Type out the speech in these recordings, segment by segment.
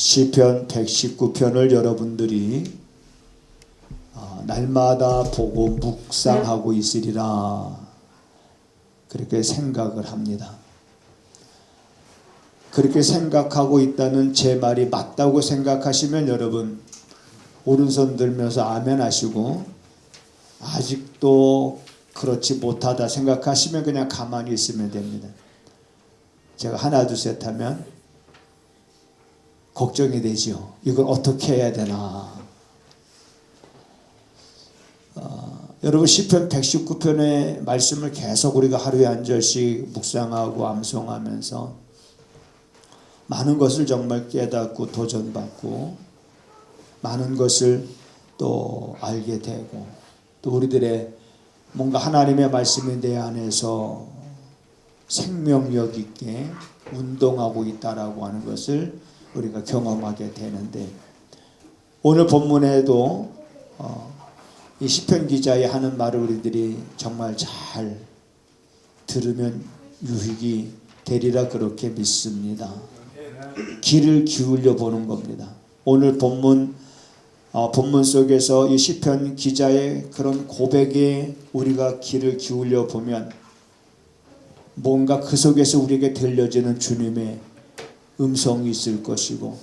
시편 119편을 여러분들이 어, 날마다 보고 묵상하고 있으리라 그렇게 생각을 합니다. 그렇게 생각하고 있다는 제 말이 맞다고 생각하시면 여러분 오른손 들면서 아멘 하시고 아직도 그렇지 못하다 생각하시면 그냥 가만히 있으면 됩니다. 제가 하나 둘 셋 하면 걱정이 되죠. 이걸 어떻게 해야 되나. 어, 여러분 시편 119편의 말씀을 계속 우리가 하루에 한 절씩 묵상하고 암송하면서 많은 것을 정말 깨닫고 도전받고 많은 것을 또 알게 되고 또 우리들의 뭔가 하나님의 말씀이 내 안에서 생명력 있게 운동하고 있다라고 하는 것을 우리가 경험하게 되는데 오늘 본문에도 어, 이 시편 기자의 하는 말을 우리들이 정말 잘 들으면 유익이 되리라 그렇게 믿습니다. 귀를 기울여 보는 겁니다. 오늘 본문 어, 본문 속에서 이 시편 기자의 그런 고백에 우리가 귀를 기울여 보면 뭔가 그 속에서 우리에게 들려지는 주님의 음성이 있을 것이고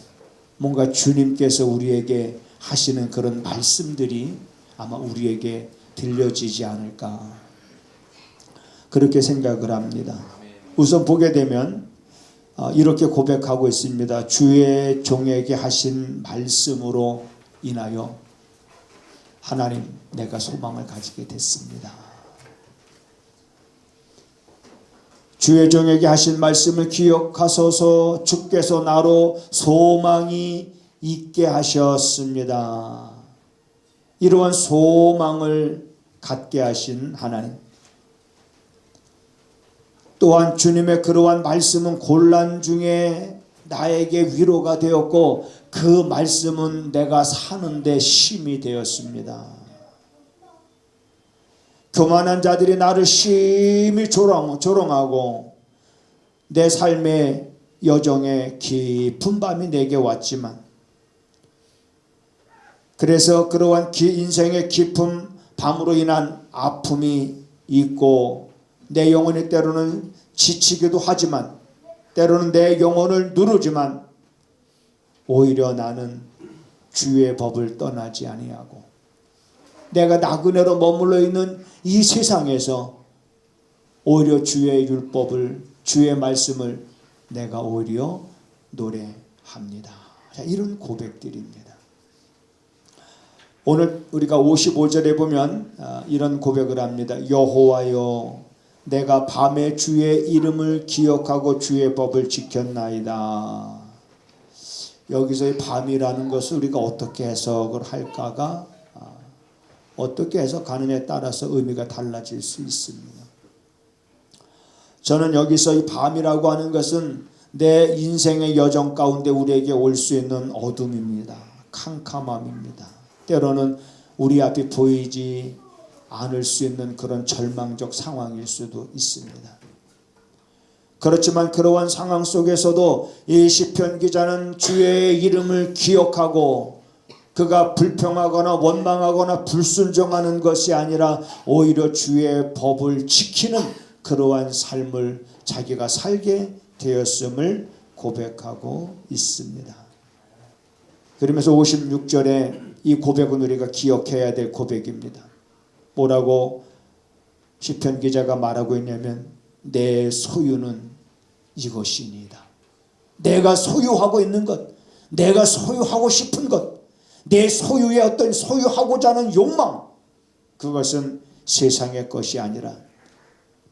뭔가 주님께서 우리에게 하시는 그런 말씀들이 아마 우리에게 들려지지 않을까 그렇게 생각을 합니다. 우선 보게 되면 어, 이렇게 고백하고 있습니다. 주의 종에게 하신 말씀으로 인하여 하나님 내가 소망을 가지게 됐습니다. 주의 종에게 하신 말씀을 기억하소서 주께서 나로 소망이 있게 하셨습니다. 이러한 소망을 갖게 하신 하나님. 또한 주님의 그러한 말씀은 곤란 중에 나에게 위로가 되었고 그 말씀은 내가 사는데 힘이 되었습니다. 교만한 자들이 나를 심히 조롱, 조롱하고 내 삶의 여정에 깊은 밤이 내게 왔지만 그래서 그러한 기, 인생의 깊은 밤으로 인한 아픔이 있고 내 영혼이 때로는 지치기도 하지만 때로는 내 영혼을 누르지만 오히려 나는 주의 법을 떠나지 아니하고 내가 나그네로 머물러 있는 이 세상에서 오히려 주의 율법을 주의 말씀을 내가 오히려 노래합니다. 자, 이런 고백들입니다. 오늘 우리가 55절에 보면 아, 이런 고백을 합니다. 여호와여 내가 밤에 주의 이름을 기억하고 주의 법을 지켰나이다. 여기서의 밤이라는 것을 우리가 어떻게 해석을 할까가 아, 어떻게 해석하느냐에 따라서 의미가 달라질 수 있습니다. 저는 여기서 이 밤이라고 하는 것은 내 인생의 여정 가운데 우리에게 올 수 있는 어둠입니다. 캄캄함입니다. 때로는 우리 앞이 보이지 않을 수 있는 그런 절망적 상황일 수도 있습니다. 그렇지만 그러한 상황 속에서도 이 시편 기자는 주의 이름을 기억하고 그가 불평하거나 원망하거나 불순종하는 것이 아니라 오히려 주의 법을 지키는 그러한 삶을 자기가 살게 되었음을 고백하고 있습니다. 그러면서 56절에 이 고백은 우리가 기억해야 될 고백입니다. 뭐라고 시편 기자가 말하고 있냐면 내 소유는 이것이니이다. 내가 소유하고 있는 것, 내가 소유하고 싶은 것, 내 소유의 어떤 소유하고자 하는 욕망, 그것은 세상의 것이 아니라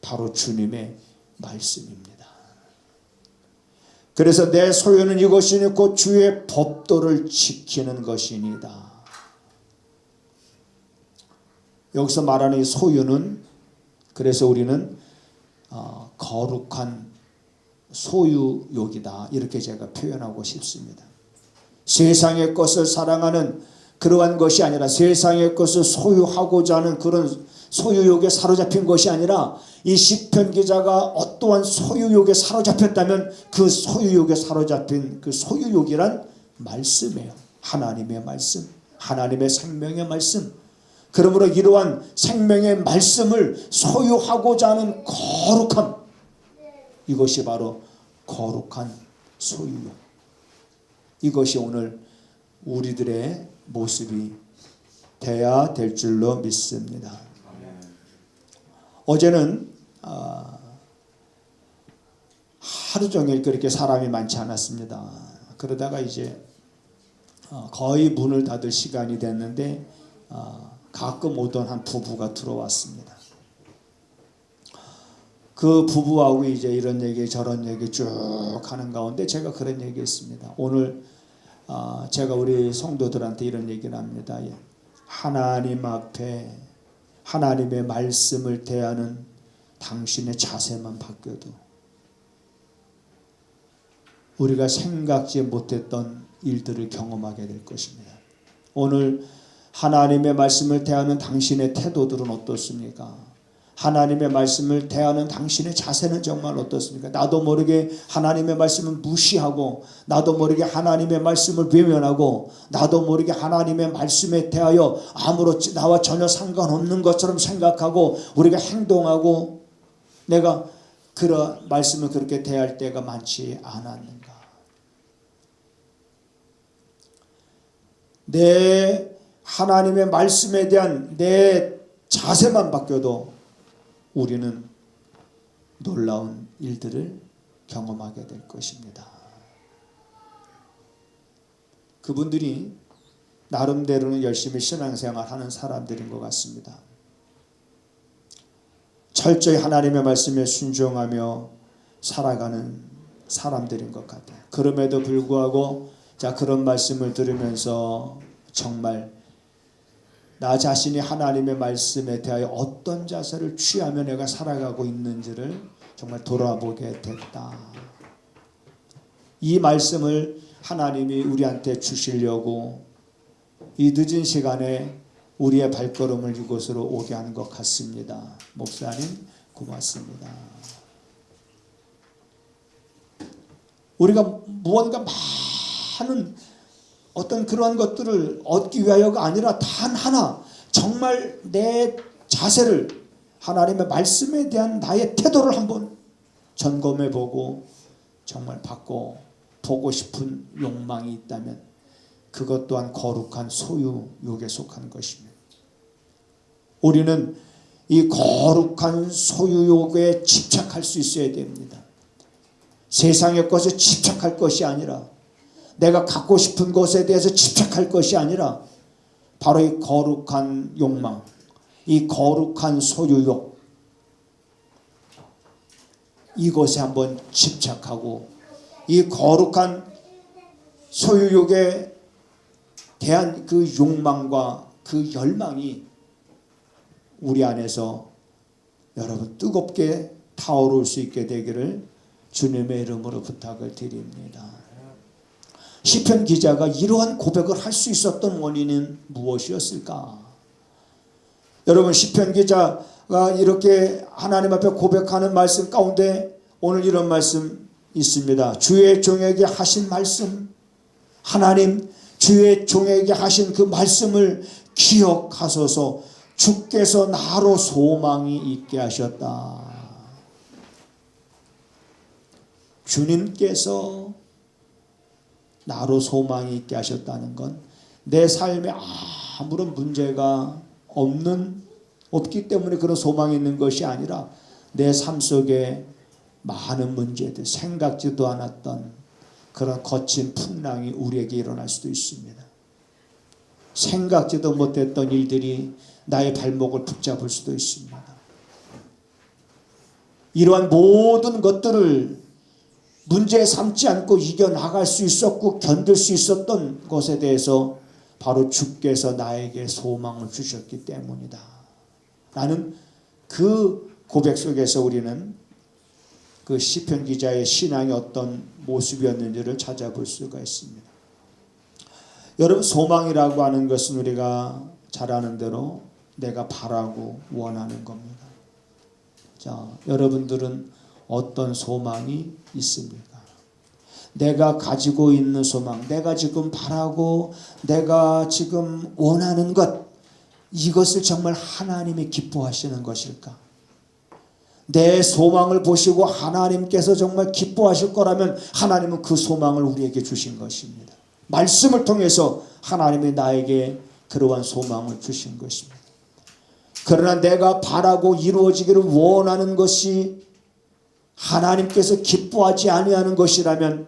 바로 주님의 말씀입니다. 그래서 내 소유는 이것이니 곧 주의 법도를 지키는 것이니다. 여기서 말하는 이 소유는 그래서 우리는 어, 거룩한 소유욕이다 이렇게 제가 표현하고 싶습니다. 세상의 것을 사랑하는 그러한 것이 아니라 세상의 것을 소유하고자 하는 그런 소유욕에 사로잡힌 것이 아니라 이 시편 기자가 어떠한 소유욕에 사로잡혔다면 그 소유욕에 사로잡힌 그 소유욕이란 말씀이에요. 하나님의 말씀, 하나님의 생명의 말씀. 그러므로 이러한 생명의 말씀을 소유하고자 하는 거룩함. 이것이 바로 거룩한 소유요. 이것이 오늘 우리들의 모습이 돼야 될 줄로 믿습니다. 어제는 아, 하루 종일 그렇게 사람이 많지 않았습니다. 그러다가 이제 어, 거의 문을 닫을 시간이 됐는데 어, 가끔 오던 한 부부가 들어왔습니다. 그 부부하고 이제 이런 얘기 저런 얘기 쭉 하는 가운데 제가 그런 얘기 했습니다. 오늘 어, 제가 우리 성도들한테 이런 얘기를 합니다. 예. 하나님 앞에 하나님의 말씀을 대하는 당신의 자세만 바뀌어도 우리가 생각지 못했던 일들을 경험하게 될 것입니다. 오늘 하나님의 말씀을 대하는 당신의 태도들은 어떻습니까? 하나님의 말씀을 대하는 당신의 자세는 정말 어떻습니까? 나도 모르게 하나님의 말씀을 무시하고 나도 모르게 하나님의 말씀을 외면하고 나도 모르게 하나님의 말씀에 대하여 아무렇지 나와 전혀 상관없는 것처럼 생각하고 우리가 행동하고 내가 그런 말씀을 그렇게 대할 때가 많지 않았는가? 내 하나님의 말씀에 대한 내 자세만 바뀌어도 우리는 놀라운 일들을 경험하게 될 것입니다. 그분들이 나름대로는 열심히 신앙생활 하는 사람들인 것 같습니다. 철저히 하나님의 말씀에 순종하며 살아가는 사람들인 것 같아요. 그럼에도 불구하고 자 그런 말씀을 들으면서 정말 나 자신이 하나님의 말씀에 대하여 어떤 자세를 취하며 내가 살아가고 있는지를 정말 돌아보게 됐다. 이 말씀을 하나님이 우리한테 주시려고 이 늦은 시간에 우리의 발걸음을 이곳으로 오게 하는 것 같습니다. 목사님 고맙습니다. 우리가 무언가 많은 어떤 그러한 것들을 얻기 위하여가 아니라 단 하나 정말 내 자세를 하나님의 말씀에 대한 나의 태도를 한번 점검해 보고 정말 바꿔 보고 싶은 욕망이 있다면 그것 또한 거룩한 소유욕에 속한 것입니다. 우리는 이 거룩한 소유욕에 집착할 수 있어야 됩니다. 세상의 것에 집착할 것이 아니라 내가 갖고 싶은 것에 대해서 집착할 것이 아니라 바로 이 거룩한 욕망, 이 거룩한 소유욕 이것에 한번 집착하고 이 거룩한 소유욕에 대한 그 욕망과 그 열망이 우리 안에서 여러분 뜨겁게 타오를 수 있게 되기를 주님의 이름으로 부탁을 드립니다. 시편 기자가 이러한 고백을 할 수 있었던 원인은 무엇이었을까? 여러분 시편 기자가 이렇게 하나님 앞에 고백하는 말씀 가운데 오늘 이런 말씀 있습니다. 주의 종에게 하신 말씀 하나님 주의 종에게 하신 그 말씀을 기억하소서 주께서 나로 소망이 있게 하셨다. 주님께서 나로 소망이 있게 하셨다는 건 내 삶에 아무런 문제가 없는 없기 때문에 그런 소망이 있는 것이 아니라 내 삶 속에 많은 문제들 생각지도 않았던 그런 거친 풍랑이 우리에게 일어날 수도 있습니다. 생각지도 못했던 일들이 나의 발목을 붙잡을 수도 있습니다. 이러한 모든 것들을 문제 삼지 않고 이겨나갈 수 있었고 견딜 수 있었던 것에 대해서 바로 주께서 나에게 소망을 주셨기 때문이다. 라는 그 고백 속에서 우리는 그 시편 기자의 신앙이 어떤 모습이었는지를 찾아볼 수가 있습니다. 여러분 소망이라고 하는 것은 우리가 잘 아는 대로 내가 바라고 원하는 겁니다. 자, 여러분들은 어떤 소망이 있습니까? 내가 가지고 있는 소망, 내가 지금 바라고 내가 지금 원하는 것 이것을 정말 하나님이 기뻐하시는 것일까? 내 소망을 보시고 하나님께서 정말 기뻐하실 거라면 하나님은 그 소망을 우리에게 주신 것입니다. 말씀을 통해서 하나님이 나에게 그러한 소망을 주신 것입니다. 그러나 내가 바라고 이루어지기를 원하는 것이 하나님께서 기뻐하지 아니하는 것이라면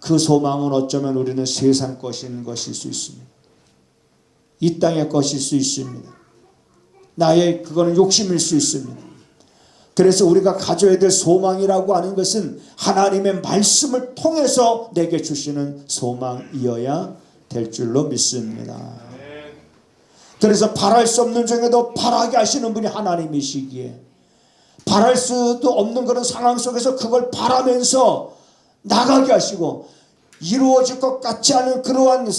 그 소망은 어쩌면 우리는 세상 것인 것일 수 있습니다. 이 땅의 것일 수 있습니다. 나의 그거는 욕심일 수 있습니다. 그래서 우리가 가져야 될 소망이라고 하는 것은 하나님의 말씀을 통해서 내게 주시는 소망이어야 될 줄로 믿습니다. 그래서 바랄 수 없는 중에도 바라게 하시는 분이 하나님이시기에 바랄 수도 없는 그런 상황 속에서 그걸 바라면서 나가게 하시고 이루어질 것 같지 않은 그러한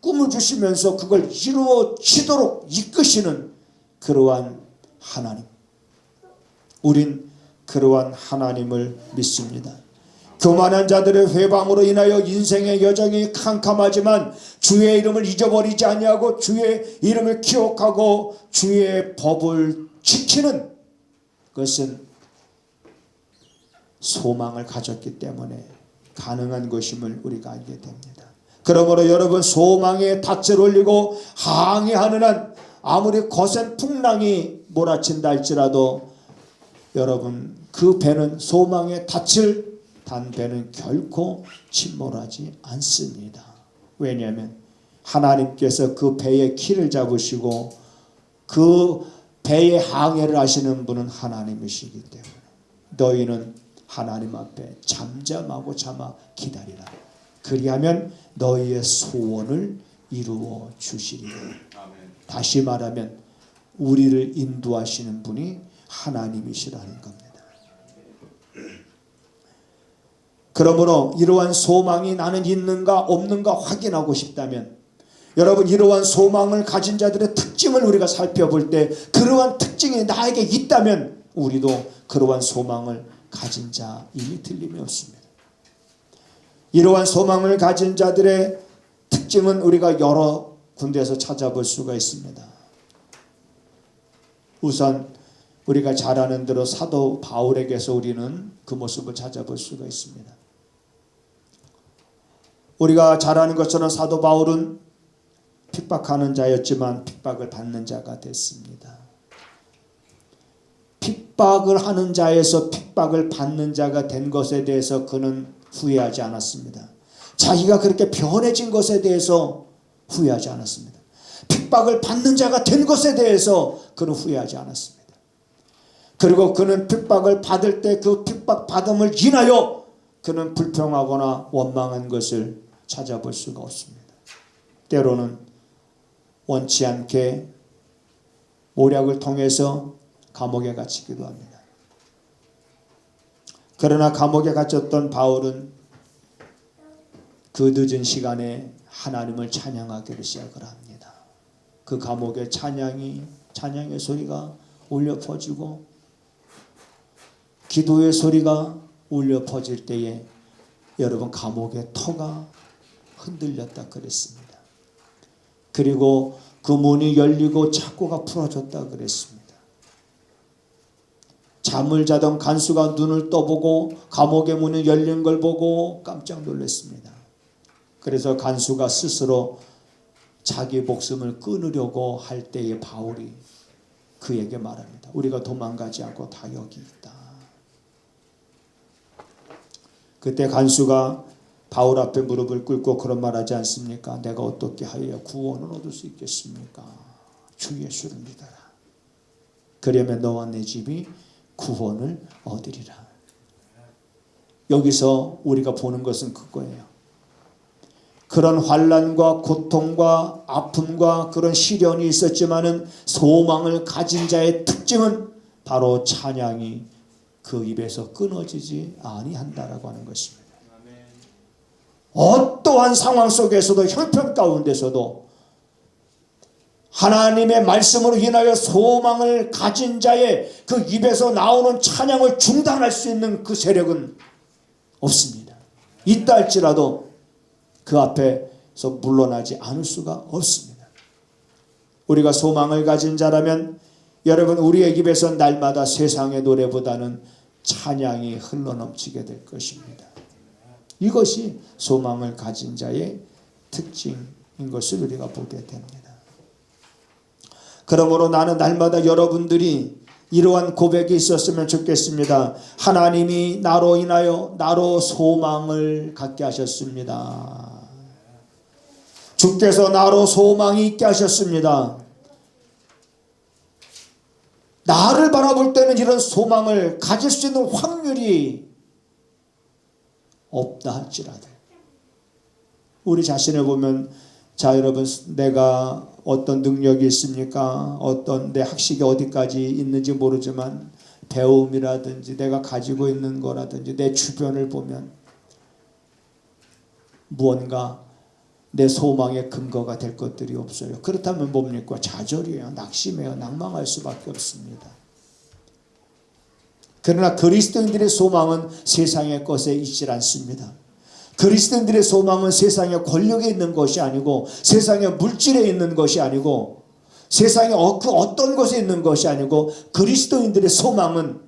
꿈을 주시면서 그걸 이루어지도록 이끄시는 그러한 하나님. 우린 그러한 하나님을 믿습니다. 교만한 자들의 회방으로 인하여 인생의 여정이 캄캄하지만 주의 이름을 잊어버리지 아니하고 주의 이름을 기억하고 주의 법을 지키는 것은 소망을 가졌기 때문에 가능한 것임을 우리가 알게 됩니다. 그러므로 여러분 소망에 닻을 올리고 항해하는 한 아무리 거센 풍랑이 몰아친다 할지라도 여러분 그 배는 소망의 닻을 단 배는 결코 침몰하지 않습니다. 왜냐하면 하나님께서 그 배의 키를 잡으시고 그 배의 항해를 하시는 분은 하나님이시기 때문에 너희는 하나님 앞에 잠잠하고 참아 기다리라. 그리하면 너희의 소원을 이루어 주시리라. 다시 말하면 우리를 인도하시는 분이 하나님이시라는 겁니다. 그러므로 이러한 소망이 나는 있는가 없는가 확인하고 싶다면 여러분 이러한 소망을 가진 자들의 특징을 우리가 살펴볼 때 그러한 특징이 나에게 있다면 우리도 그러한 소망을 가진 자임이 틀림이 없습니다. 이러한 소망을 가진 자들의 특징은 우리가 여러 군데에서 찾아볼 수가 있습니다. 우선 우리가 잘 아는 대로 사도 바울에게서 우리는 그 모습을 찾아볼 수가 있습니다. 우리가 잘 아는 것처럼 사도 바울은 핍박하는 자였지만 핍박을 받는 자가 됐습니다. 핍박을 하는 자에서 핍박을 받는 자가 된 것에 대해서 그는 후회하지 않았습니다. 자기가 그렇게 변해진 것에 대해서 후회하지 않았습니다. 핍박을 받는 자가 된 것에 대해서 그는 후회하지 않았습니다. 그리고 그는 핍박을 받을 때 그 핍박 받음을 인하여 그는 불평하거나 원망한 것을 찾아볼 수가 없습니다. 때로는 원치 않게 모략을 통해서 감옥에 갇히기도 합니다. 그러나 감옥에 갇혔던 바울은 그 늦은 시간에 하나님을 찬양하기를 시작을 합니다. 그 감옥에 찬양이 찬양의 소리가 울려 퍼지고 기도의 소리가 울려 퍼질 때에 여러분 감옥의 터가 흔들렸다 그랬습니다. 그리고 그 문이 열리고 창고가 풀어졌다 그랬습니다. 잠을 자던 간수가 눈을 떠보고 감옥의 문이 열린 걸 보고 깜짝 놀랐습니다. 그래서 간수가 스스로 자기 목숨을 끊으려고 할 때에 바울이 그에게 말합니다. 우리가 도망가지 않고 다 여기 있다. 그때 간수가 바울 앞에 무릎을 꿇고 그런 말 하지 않습니까? 내가 어떻게 하여야 구원을 얻을 수 있겠습니까? 주 예수를 믿어라. 그러면 너와 내 집이 구원을 얻으리라. 여기서 우리가 보는 것은 그거예요. 그런 환란과 고통과 아픔과 그런 시련이 있었지만은 소망을 가진 자의 특징은 바로 찬양이 그 입에서 끊어지지 아니한다라고 하는 것입니다. 어떠한 상황 속에서도 형편 가운데서도 하나님의 말씀으로 인하여 소망을 가진 자의 그 입에서 나오는 찬양을 중단할 수 있는 그 세력은 없습니다. 있다 할지라도 그 앞에서 물러나지 않을 수가 없습니다. 우리가 소망을 가진 자라면 여러분 우리의 입에서 날마다 세상의 노래보다는 찬양이 흘러넘치게 될 것입니다. 이것이 소망을 가진 자의 특징인 것을 우리가 보게 됩니다. 그러므로 나는 날마다 여러분들이 이러한 고백이 있었으면 좋겠습니다. 하나님이 나로 인하여 나로 소망을 갖게 하셨습니다. 주께서 나로 소망이 있게 하셨습니다. 나를 바라볼 때는 이런 소망을 가질 수 있는 확률이 없다 할지라도 우리 자신을 보면 자 여러분 내가 어떤 능력이 있습니까? 어떤 내 학식이 어디까지 있는지 모르지만 배움이라든지 내가 가지고 있는 거라든지 내 주변을 보면 무언가 내 소망의 근거가 될 것들이 없어요. 그렇다면 뭡니까? 좌절이에요. 낙심해요. 낭망할 수밖에 없습니다. 그러나 그리스도인들의 소망은 세상의 것에 있질 않습니다. 그리스도인들의 소망은 세상의 권력에 있는 것이 아니고 세상의 물질에 있는 것이 아니고 세상의 어- 그 어떤 것에 있는 것이 아니고 그리스도인들의 소망은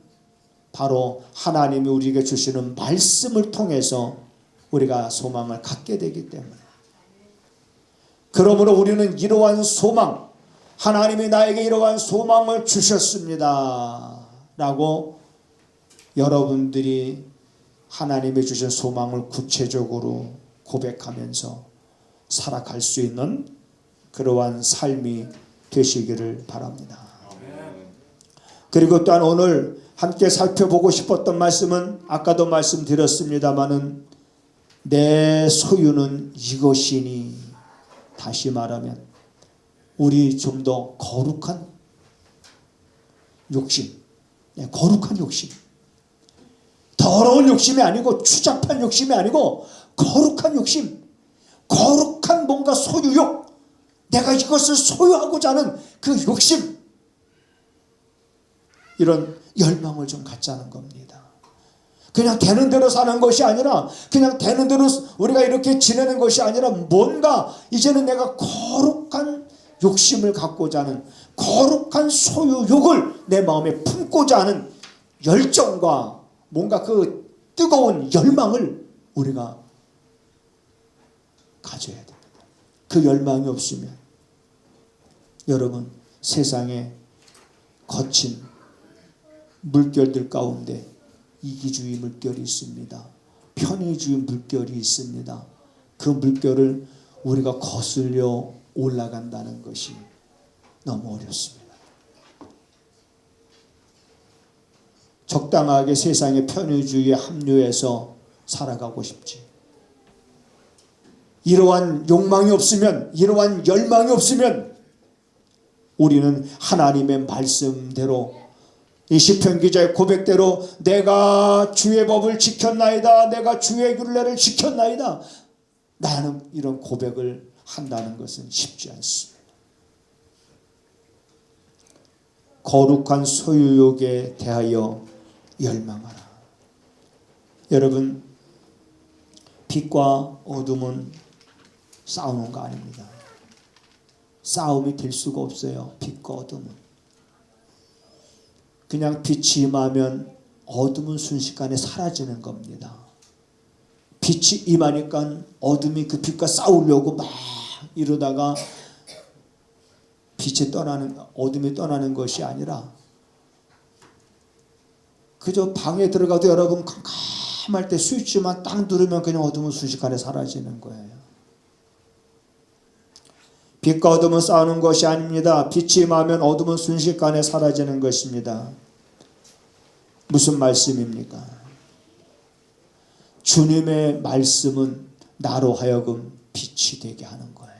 바로 하나님이 우리에게 주시는 말씀을 통해서 우리가 소망을 갖게 되기 때문에 그러므로 우리는 이러한 소망 하나님이 나에게 이러한 소망을 주셨습니다 라고 여러분들이 하나님이 주신 소망을 구체적으로 고백하면서 살아갈 수 있는 그러한 삶이 되시기를 바랍니다. 그리고 또한 오늘 함께 살펴보고 싶었던 말씀은 아까도 말씀드렸습니다마는 내 소유는 이것이니 다시 말하면 우리 좀 더 거룩한 욕심, 네, 거룩한 욕심. 더러운 욕심이 아니고 추잡한 욕심이 아니고 거룩한 욕심, 거룩한 뭔가 소유욕, 내가 이것을 소유하고자 하는 그 욕심, 이런 열망을 좀 갖자는 겁니다. 그냥 되는 대로 사는 것이 아니라 그냥 되는 대로 우리가 이렇게 지내는 것이 아니라 뭔가 이제는 내가 거룩한 욕심을 갖고자 하는 거룩한 소유욕을 내 마음에 품고자 하는 열정과 뭔가 그 뜨거운 열망을 우리가 가져야 됩니다. 그 열망이 없으면 여러분 세상에 거친 물결들 가운데 이기주의 물결이 있습니다. 편의주의 물결이 있습니다. 그 물결을 우리가 거슬려 올라간다는 것이 너무 어렵습니다. 적당하게 세상의 편의주의에 합류해서 살아가고 싶지. 이러한 욕망이 없으면, 이러한 열망이 없으면, 우리는 하나님의 말씀대로 이 시편 기자의 고백대로 내가 주의 법을 지켰나이다, 내가 주의 율례를 지켰나이다. 나는 이런 고백을 한다는 것은 쉽지 않습니다. 거룩한 소유욕에 대하여 열망하라. 여러분, 빛과 어둠은 싸우는 거 아닙니다. 싸움이 될 수가 없어요. 빛과 어둠은. 그냥 빛이 임하면 어둠은 순식간에 사라지는 겁니다. 빛이 임하니까 어둠이 그 빛과 싸우려고 막 이러다가 빛이 떠나는 어둠이 떠나는 것이 아니라 그저 방에 들어가도 여러분 캄캄할 때 스위치만 딱 누르면 그냥 어둠은 순식간에 사라지는 거예요. 빛과 어둠은 싸우는 것이 아닙니다. 빛이 임하면 어둠은 순식간에 사라지는 것입니다. 무슨 말씀입니까? 주님의 말씀은 나로 하여금 빛이 되게 하는 거예요.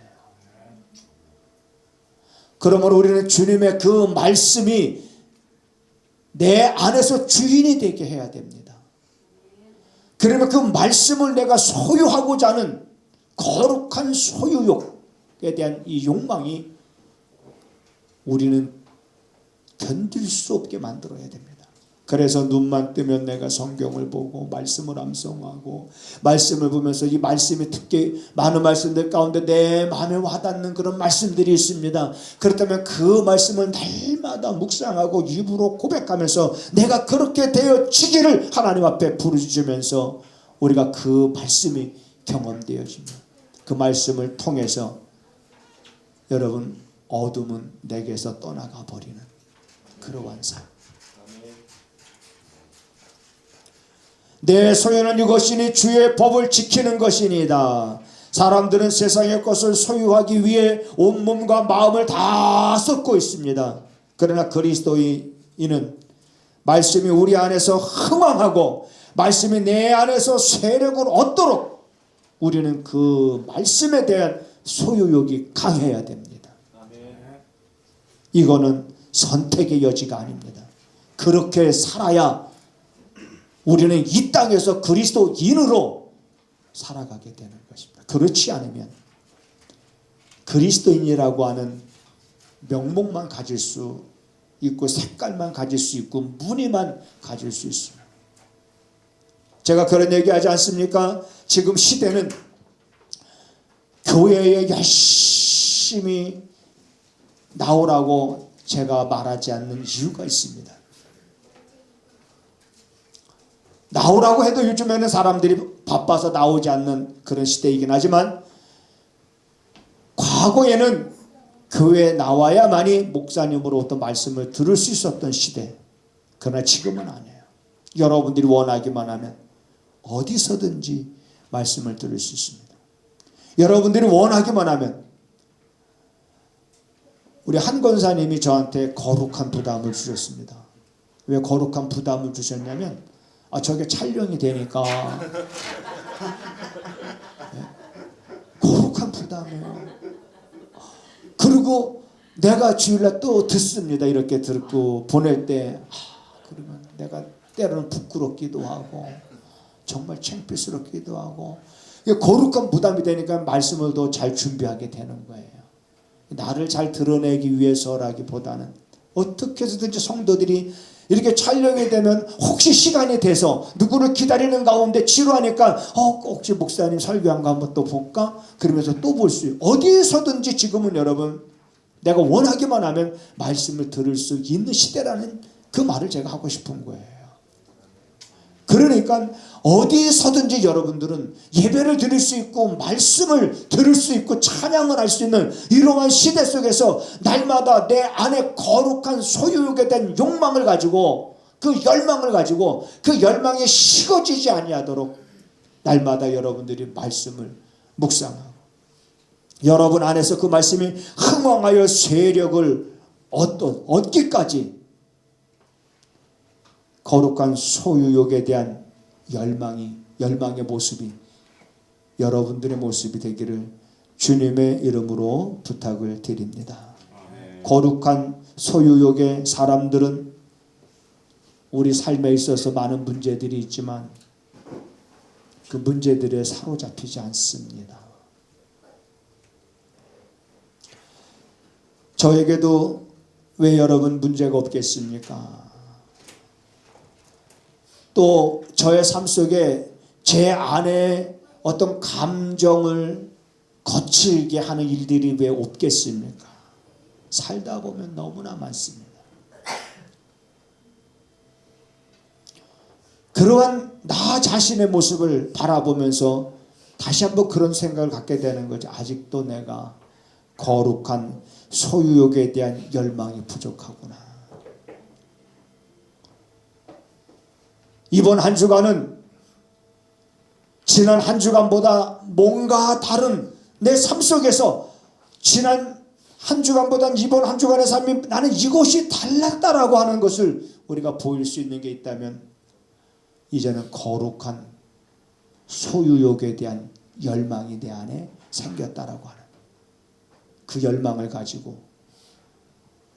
그러므로 우리는 주님의 그 말씀이 내 안에서 주인이 되게 해야 됩니다. 그러면 그 말씀을 내가 소유하고자 하는 거룩한 소유욕에 대한 이 욕망이 우리는 견딜 수 없게 만들어야 됩니다. 그래서 눈만 뜨면 내가 성경을 보고 말씀을 암송하고 말씀을 보면서 이 말씀이 특히 많은 말씀들 가운데 내 마음에 와닿는 그런 말씀들이 있습니다. 그렇다면 그 말씀을 날마다 묵상하고 입으로 고백하면서 내가 그렇게 되어지기를 하나님 앞에 부르짖으면서 우리가 그 말씀이 경험되어집니다. 그 말씀을 통해서 여러분 어둠은 내게서 떠나가 버리는 그러한 삶. 내 소유는 이것이니 주의 법을 지키는 것이니다. 사람들은 세상의 것을 소유하기 위해 온몸과 마음을 다 쏟고 있습니다. 그러나 그리스도인은 말씀이 우리 안에서 흥왕하고 말씀이 내 안에서 세력을 얻도록 우리는 그 말씀에 대한 소유욕이 강해야 됩니다. 이거는 선택의 여지가 아닙니다. 그렇게 살아야 우리는 이 땅에서 그리스도인으로 살아가게 되는 것입니다. 그렇지 않으면 그리스도인이라고 하는 명목만 가질 수 있고 색깔만 가질 수 있고 무늬만 가질 수 있습니다. 제가 그런 얘기하지 않습니까? 지금 시대는 교회에 열심히 나오라고 제가 말하지 않는 이유가 있습니다. 나오라고 해도 요즘에는 사람들이 바빠서 나오지 않는 그런 시대이긴 하지만 과거에는 교회에 나와야만이 목사님으로부터 말씀을 들을 수 있었던 시대. 그러나 지금은 아니에요. 여러분들이 원하기만 하면 어디서든지 말씀을 들을 수 있습니다. 여러분들이 원하기만 하면 우리 한 권사님이 저한테 거룩한 부담을 주셨습니다. 왜 거룩한 부담을 주셨냐면 아 저게 촬영이 되니까 네? 거룩한 부담이에요. 그리고 내가 주일날 또 듣습니다. 이렇게 듣고 보낼 때 아, 그러면 내가 때로는 부끄럽기도 하고 정말 창피스럽기도 하고 이게 거룩한 부담이 되니까 말씀을 더 잘 준비하게 되는 거예요. 나를 잘 드러내기 위해서라기보다는 어떻게 해서든지 성도들이 이렇게 촬영이 되면 혹시 시간이 돼서 누구를 기다리는 가운데 지루하니까 어 혹시 목사님 설교 한 거 한번 또 볼까? 그러면서 또 볼 수 어디서든지 지금은 여러분 내가 원하기만 하면 말씀을 들을 수 있는 시대라는 그 말을 제가 하고 싶은 거예요. 그러니까 어디서든지 여러분들은 예배를 드릴 수 있고 말씀을 들을 수 있고 찬양을 할 수 있는 이러한 시대 속에서 날마다 내 안에 거룩한 소유욕에 대한 욕망을 가지고 그 열망을 가지고 그 열망이 식어지지 아니하도록 날마다 여러분들이 말씀을 묵상하고 여러분 안에서 그 말씀이 흥왕하여 세력을 얻, 얻기까지 거룩한 소유욕에 대한 열망이 열망의 모습이 여러분들의 모습이 되기를 주님의 이름으로 부탁을 드립니다. 거룩한 소유욕의 사람들은 우리 삶에 있어서 많은 문제들이 있지만 그 문제들에 사로잡히지 않습니다. 저에게도 왜 여러분 문제가 없겠습니까? 또 저의 삶 속에 제 안에 어떤 감정을 거칠게 하는 일들이 왜 없겠습니까? 살다 보면 너무나 많습니다. 그러한 나 자신의 모습을 바라보면서 다시 한번 그런 생각을 갖게 되는 거죠. 아직도 내가 거룩한 소유욕에 대한 열망이 부족하구나. 이번 한 주간은 지난 한 주간보다 뭔가 다른 내 삶 속에서 지난 한 주간보다 이번 한 주간의 삶이 나는 이것이 달랐다라고 하는 것을 우리가 보일 수 있는 게 있다면 이제는 거룩한 소유욕에 대한 열망이 내 안에 생겼다라고 하는 그 열망을 가지고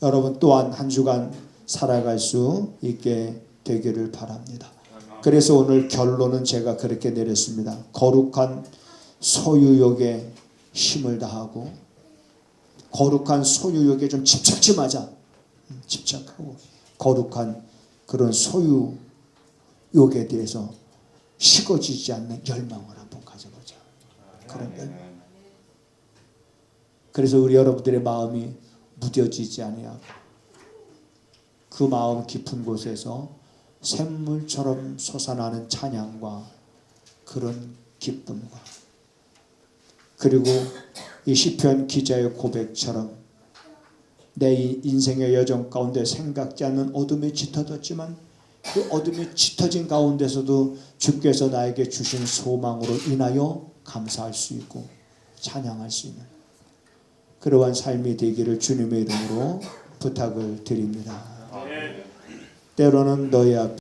여러분 또한 한 주간 살아갈 수 있게 되기를 바랍니다. 그래서 오늘 결론은 제가 그렇게 내렸습니다. 거룩한 소유욕에 힘을 다하고 거룩한 소유욕에 좀 집착 좀 하자. 음, 집착하고 거룩한 그런 소유 욕에 대해서 식어지지 않는 열망을 한번 가져보자. 그런 열망. 그래서 우리 여러분들의 마음이 무뎌지지 아니하고 그 마음 깊은 곳에서 샘물처럼 솟아나는 찬양과 그런 기쁨과 그리고 이 시편 기자의 고백처럼 내이 인생의 여정 가운데 생각지 않는 어둠이 짙어졌지만 그 어둠이 짙어진 가운데서도 주께서 나에게 주신 소망으로 인하여 감사할 수 있고 찬양할 수 있는 그러한 삶이 되기를 주님의 이름으로 부탁을 드립니다. 때로는 너희 앞에